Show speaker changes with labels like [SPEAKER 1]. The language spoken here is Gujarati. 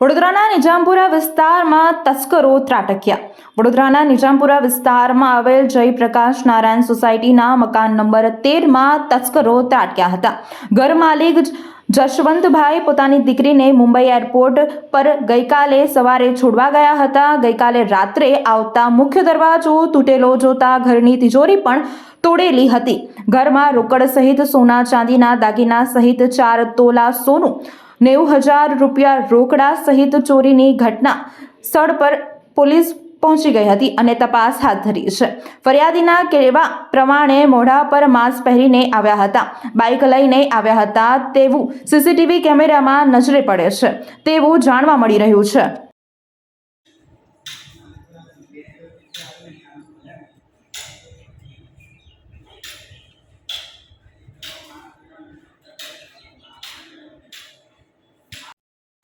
[SPEAKER 1] વડોદરાના નિજામપુરા વિસ્તારમાં તસ્કરો ત્રાટક્યા. વડોદરાના નિજામપુરા વિસ્તારમાં આવેલ જયપ્રકાશ નારાયણ સોસાયટીના મકાન નંબર તેરમાં તસ્કરો ત્રાટક્યા હતા. ઘર માલિક જશવંતભાઈ પોતાની દીકરીને મુંબઈ એરપોર્ટ પર ગઈકાલે સવારે છોડવા ગયા હતા. ગઈકાલે રાત્રે આવતા મુખ્ય દરવાજો તૂટેલો જોતા ઘરની તિજોરી પણ તોડેલી હતી. ઘરમાં રોકડ સહિત સોના ચાંદીના દાગીના સહિત ચાર તોલા સોનું નેવું હજાર રૂપિયા રોકડા સહિત ચોરીની ઘટના સ્થળ પર પોલીસ પહોંચી ગઈ હતી અને તપાસ હાથ ધરી છે. ફરિયાદીના કહેવા પ્રમાણે મોઢા પર માસ્ક પહેરીને આવ્યા હતા. બાઇક લઈને આવ્યા હતા તેવું સીસીટીવી કેમેરામાં નજરે પડે છે. તેવું જાણવા મળી રહ્યું છે.